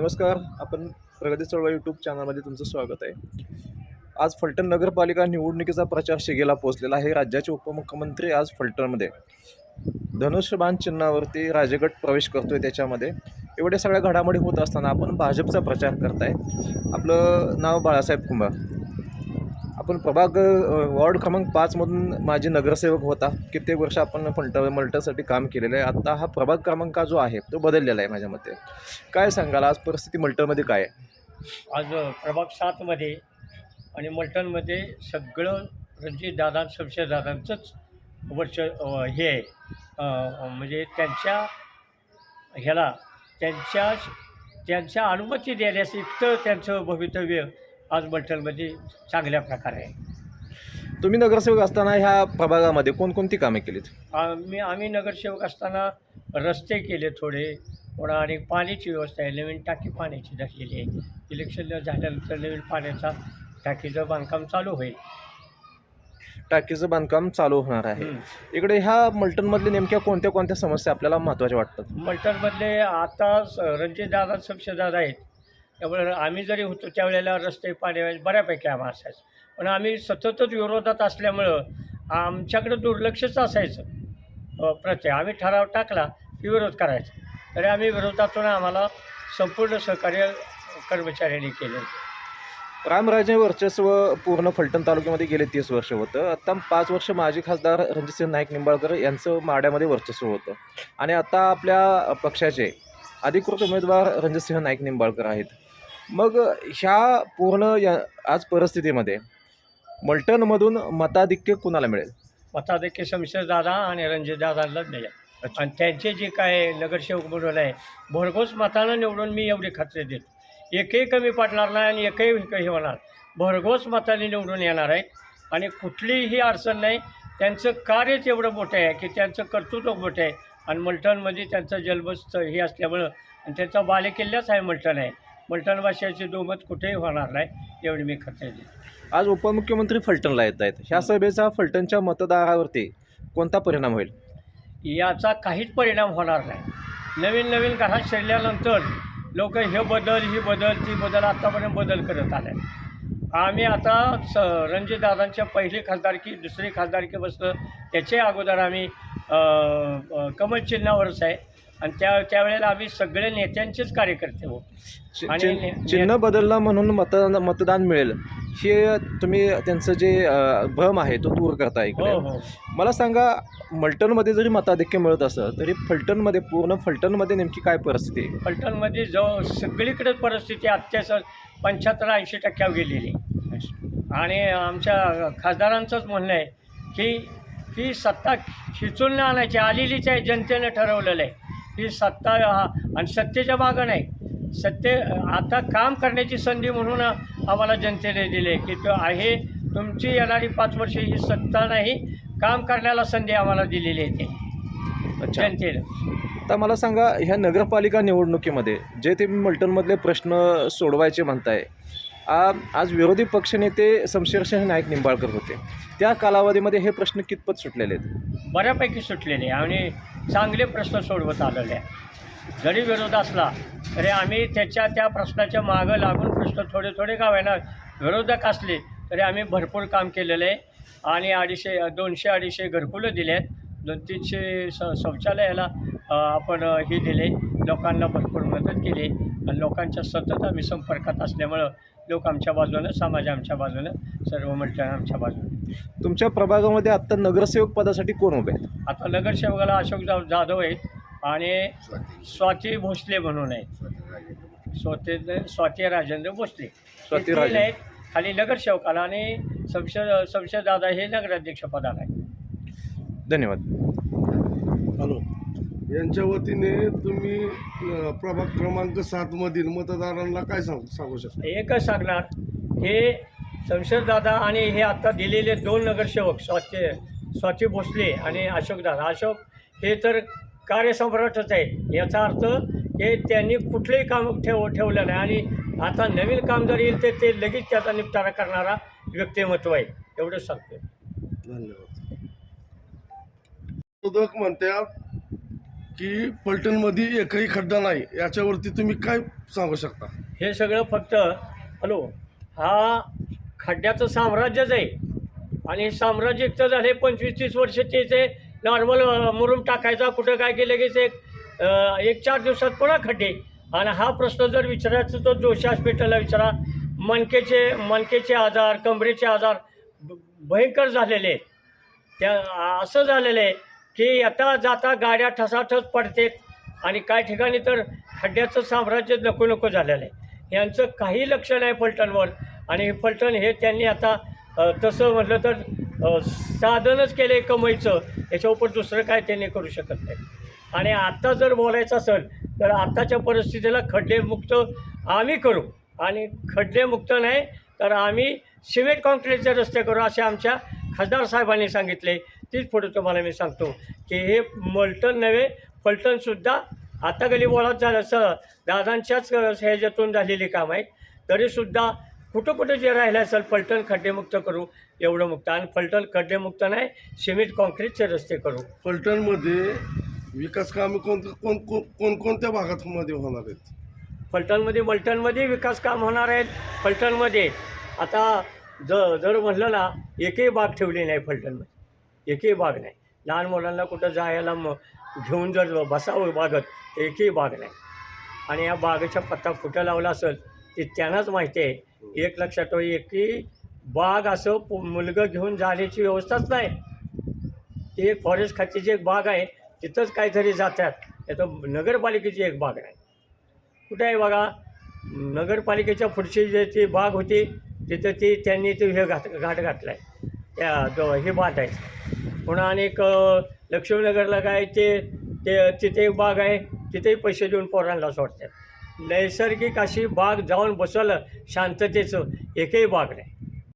नमस्कार आपण प्रगती चळवळ यूट्यूब चॅनलमध्ये तुमचं स्वागत आहे. आज फलटण नगरपालिका निवडणुकीचा प्रचार शिगेला पोहोचलेला आहे. राज्याचे उपमुख्यमंत्री आज फलटणमध्ये. धनुष्यबाण चिन्हावरती राजगट प्रवेश करतोय त्याच्यामध्ये. एवढ्या सगळ्या घडामोडी होत असताना आपण भाजपचा प्रचार करताय. आपलं नाव बाळासाहेब कुंभार. आपण प्रभाग वॉर्ड क्रमांक पाचमधून माझे नगरसेवक होता कित्येक वर्ष आपण फलट मल्टरसाठी काम केलेलं आहे. आत्ता हा प्रभाग क्रमांक जो आहे तो बदललेला आहे माझ्या मते. काय सांगाल आज परिस्थिती मल्टरमध्ये काय आहे? आज प्रभाग सातमध्ये आणि मल्टनमध्ये सगळं रणजितदादा शमशेरदादांचंच वर्ष हे आहे. म्हणजे त्यांच्या ह्याला त्यांच्या त्यांच्या अनुमती देण्यास इतकं त्यांचं भवितव्य आज मलटणमध्ये चांगल्या प्रकारे. आहे तुम्ही नगरसेवक असताना ह्या प्रभागामध्ये कोणकोणती कामे केलीत? आम्ही आम्ही नगरसेवक असताना रस्ते केले थोडे थोडा आणि पाण्याची व्यवस्था आहे. नवीन टाकी पाण्याची झालेली आहे. इलेक्शन झाल्यानंतर नवीन पाण्याचा टाकीचं बांधकाम चालू होईल. टाकीचं बांधकाम चालू होणार आहे. इकडे ह्या मल्टनमधल्या नेमक्या कोणत्या कोणत्या समस्या आपल्याला महत्त्वाच्या वाटतात? मलटणमधले आता रणजितदादा दादा आहेत. त्यामुळे आम्ही जरी होतो त्यावेळेला रस्ते पाण्या बऱ्यापैकी आम्हा असायचं. पण आम्ही सततच विरोधात असल्यामुळं आमच्याकडं दुर्लक्षच असायचं. प्रत्येक आम्ही ठराव टाकला की विरोध करायचा. तरी आम्ही विरोधातून आम्हाला संपूर्ण सहकार्य कर्मचाऱ्यांनी केलं. रामराजे वर्चस्व पूर्ण फलटण तालुक्यामध्ये गेले तीस वर्ष होतं. आत्ता पाच वर्ष माजी खासदार रणजितसिंह नाईक निंबाळकर यांचं माड्यामध्ये वर्चस्व होतं. आणि आता आपल्या पक्षाचे अधिकृत उमेदवार रणजितसिंह नाईक निंबाळकर आहेत. मग ह्या पूर्ण या आज परिस्थितीमध्ये मल्टनमधून मताधिक्य कुणाला मिळेल? मताधिक्य शमशेरदादा आणि रणजितदादांनाच मिळेल. अच्छा. आणि त्यांचे जे काय नगरसेवक म्हणून आहे भरघोस मतानं निवडून मी एवढी खात्री देतो. एकही कमी पडणार नाही आणि एकही हे होणार. भरघोस मताने निवडून येणार आहेत आणि कुठलीही अडचण नाही. त्यांचं कार्यच एवढं मोठं आहे की त्यांचं कर्तृत्व मोठं आहे. आणि मलटणमध्ये त्यांचं जन्मस्थ हे असल्यामुळं आणि त्यांचा बालेकिल्लाच आहे मलटण आहे. मलटण भाषेचे दोमत कुठेही होणार नाही एवढी मी खात्री देतो आज उपमुख्यमंत्री फलटणला येत आहेत. ह्या सभेचा फलटणच्या मतदारावरती कोणता परिणाम होईल? याचा काहीच परिणाम होणार नाही. नवीन नवीन घरात शिरल्यानंतर लोक हे बदल ही बदल ती बदल आत्तापर्यंत बदल करत आले. आम्ही आता स रणजितदादांच्या पहिली खासदारकी दुसरी खासदारकी बसलं त्याच्या अगोदर आम्ही कमल चिन्हावरच आहे. आणि त्या त्यावेळेला आम्ही सगळे नेत्यांचेच कार्यकर्ते हो आणि चिन्ह बदलला म्हणून मत मतदान मिळेल. हे तुम्ही त्यांचं जे भ्रम आहे तो दूर करता हो इकडे. हो मला सांगा मल्टनमध्ये जरी मताधिक्य मिळत असं तरी फलटणमध्ये पूर्ण फलटणमध्ये नेमकी काय परिस्थिती आहे? फलटणमध्ये जो सगळीकडे परिस्थिती अत्याचार पंच्याहत्तर ऐंशी टक्क्यावर गेलेली आणि आमच्या खासदारांचंच म्हणणं आहे की ही सत्ता खिचून आणायची आलेलीच आहे जनतेनं ठरवलेलं आहे. ही सत्ता हा आणि सत्तेच्या मागं नाही. सत्ते आता काम करण्याची संधी म्हणून आम्हाला जनतेने दिली की तो आहे तुमची येणारी पाच वर्षे ही सत्ता नाही काम करण्याला संधी आम्हाला दिलेली आहे जनतेनं. आता मला सांगा ह्या नगरपालिका निवडणुकीमध्ये जे ते मल्टनमधले प्रश्न सोडवायचे म्हणताय आ- आज विरोधी पक्षनेते शमशेरशाह नाईक निंबाळकर होते. त्या कालावधीमध्ये हे प्रश्न कितपत सुटलेले आहेत? बऱ्यापैकी सुटलेले आणि चांगले प्रश्न सोडवत आलेले आहे. जरी विरोध असला तरी आम्ही त्याच्या त्या प्रश्नाच्या मागं लागून प्रश्न थोडे थोडे का होईना विरोधक असले तरी आम्ही भरपूर काम केलेलं आहे. आणि अडीचशे दोनशे अडीचशे घरकुलं दिले आहेत. दोन तीनशे स शौचालयाला आपण हे दिले. लोकांना भरपूर मदत केली. आणि लोकांच्या सतत आम्ही संपर्कात असल्यामुळं लोक आमच्या बाजूनं समाज आमच्या बाजूनं सर्व मंडळ आमच्या बाजूनं. तुमच्या प्रभागामध्ये आत्ता नगरसेवक पदासाठी कोण उभे आहेत? आता नगरसेवकाला अशोक जाव जाधव आहेत आणि स्वाती भोसले म्हणून आहेत. स्वाती स्वाती राजेंद्र भोसले. स्वाती हे राजे. आहेत खाली नगरसेवकाला आणि संशय संशय दादा हे नगराध्यक्ष पदाला आहे धन्यवाद. हॅलो. यांच्या वतीने तुम्ही अ, प्रभाग क्रमांक सातमधील मतदारांना काय सांगू सांगू शकता? एकच सांगणार हे शमशेरदादा आणि हे आता दिलेले दोन नगरसेवक स्वाती स्वाती भोसले आणि अशोकदादा अशोक हे तर कार्यसम्राटच आहेत. याचा अर्थ हे त्यांनी कुठलंही काम ठेव ठेवलं नाही आणि आता नवीन काम जर येईल तर ते लगेच त्याचा निपटारा करणारा व्यक्तिमत्व आहे. एवढंच सांगतो धन्यवाद. विरोधक म्हणतात की पलटणमध्ये एकही खड्डा नाही. याच्यावरती तुम्ही काय सांगू शकता? हे सगळं फक्त हॅलो. हा खड्ड्याचं साम्राज्यच आहे. आणि हे साम्राज्य इतकं झाले पंचवीस तीस वर्ष ते नॉर्मल मुरुम टाकायचा कुठं काय केलं की ते एक एक चार दिवसात पुन्हा खड्डे. आणि हा प्रश्न जर विचारायचा तर जोशी हॉस्पिटलला विचारा. मणकेचे मणकेचे आजार कमरेचे आजार भ- भयंकर झालेले. आहेत त्या असं झालेलं आहे की येता जाता गाड्या ठसाठस पडतेत. आणि काही ठिकाणी तर खड्ड्याचं साम्राज्य नको नको झालेलं आहे. यांचं काही लक्ष नाही फलटणवर. आणि फलटण हे त्यांनी आता तसं म्हटलं तर साधनच केलं आहे कमाईचं. याच्यावर दुसरं काय त्यांनी करू शकत नाही. आणि आत्ता जर बोलायचं असेल तर आत्ताच्या परिस्थितीला खड्डेमुक्त आम्ही करू. आणि खड्डेमुक्त नाही तर आम्ही सिमेंट कॉन्क्रीटचे रस्ते करू असे आमच्या खासदार साहेबांनी सांगितले. तीच फोटो तुम्हाला मी सांगतो की हे मलटण नव्हे फलटणसुद्धा आता गली बोळात झालं. स दादांच्याच ह्याच्यातून झालेली काम आहेत. तरीसुद्धा कुठं कुठं जे राहिलं असेल फलटण खड्डेमुक्त करू एवढं मुक्त. आणि फलटण खड्डेमुक्त नाही सिमेंट कॉन्क्रीटचे रस्ते करू. फलटणमध्ये विकास कामे कोण कोण कोण कोणकोणत्या भागामध्ये होणार आहेत? फलटणमध्ये मलटणमध्ये विकास काम होणार आहेत. फलटणमध्ये आता ज जर म्हटलं ना एकही बाग ठेवली नाही फलटणमध्ये. एकही बाग नाही. लहान मुलांना कुठं जायला मग घेऊन जर बसावं बागत एकही बाग नाही. आणि या बागेचा पत्ता कुठं लावला असेल ते त्यांनाच माहिती आहे. एक लक्षात ठेवा की बाग असं पु- मुलगं घेऊन जाण्याची व्यवस्थाच नाही. ती एक फॉरेस्ट खात्याची एक बाग आहे तिथंच काहीतरी जातात. त्याचं नगरपालिकेची एक बाग आहे कुठे आहे बघा? नगरपालिकेच्या पुढची जे ती बाग होती तिथं ती त्यांनी ते हे घाट घाट घातला आहे त्या जो हे बांधायचं पुन्हा आणि एक लक्ष्मीनगरला काय ते ते तिथे एक बाग आहे तिथेही पैसे देऊन पोरांना सोडतात. नैसर्गिक अशी बाग जाऊन बसवलं शांततेचं एकही बाग नाही.